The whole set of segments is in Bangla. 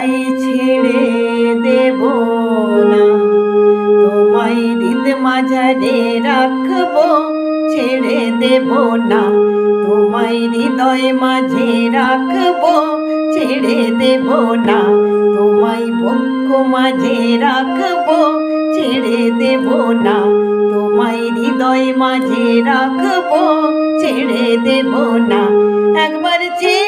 তাই ছেড়ে দেব না। তোমায় হৃদ মাঝারে রাখব, ছেড়ে দেব না। তোমায় হৃদয় মাঝে রাখব, ছেড়ে দেব না। তোমায় বক্ষ মাঝে রাখব, ছেড়ে দেব না। তোমায় হৃদয় মাঝে রাখব, ছেড়ে দেব না। একবার ছেড়ে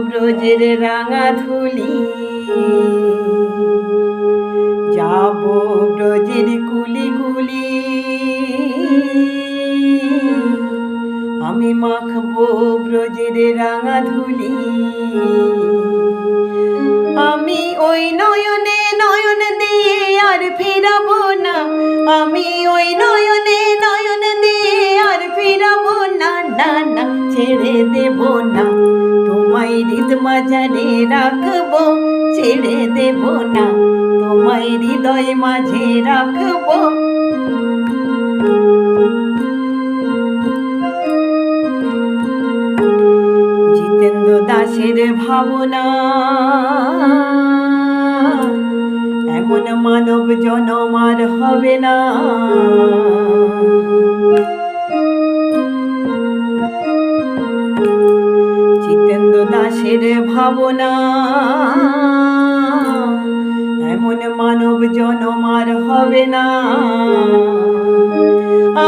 ব্রজের রাঙা ধুলি। যাব ব্রজের কুলি কুলি আমি মাখবো ব্রজের রাঙা ধুলি। আমি ওই নয়নে নয়ন দিয়ে আর ফিরাবো না। আমি ওই নয়নে নয়ন দিয়ে আর ফিরাবো না। না না, ছেড়ে দেব না। তোমায় হৃদ মাঝারে রাখব, ছেড়ে দেব না, তোমায় হৃদয় মাঝে রাখব। জিতেন্দ্র দাসের ভাবনা, এমন মানব জনম আর হবে না। দাসের ভাবনা। এমন মানব জনম আর হবে না।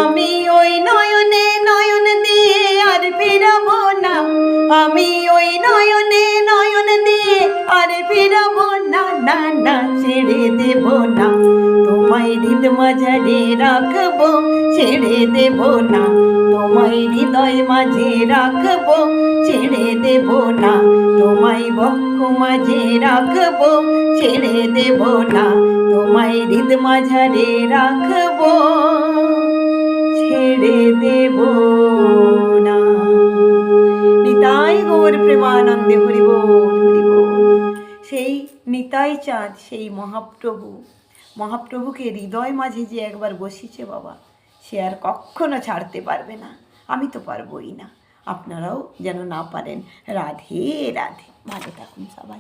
আমি ওই নয়নে নয়ন দিয়ে আর ফিরাবো না। আমি ওই নয়নে নয়ন দিয়ে আর ফিরাবো না। না না, ছেড়ে দেব না। তোমায় হৃদ মাঝারে রাখব, ছেড়ে দেব না। তোমায় হৃদয় মাঝে রাখব, ছেড়ে দেব না। তোমায় বক্ষ মাঝে রাখব, ছেড়ে দেব না। তোমায় হৃদ মাঝারে রাখব, ছেড়ে দেব না। নিতাই গৌর প্রেমানন্দে হরিবোল হরিবোল সেই নিতাই চাঁদ, সেই মহাপ্রভু। মহাপ্রভুকে হৃদয় মাঝে যে একবার বসিছে বাবা, সে আর কখনো ছাড়তে পারবে না। আমি তো পারবই না। আপনারাও যেন না পারেন। রাধে রাধে। ভালো থাকুন সবাই।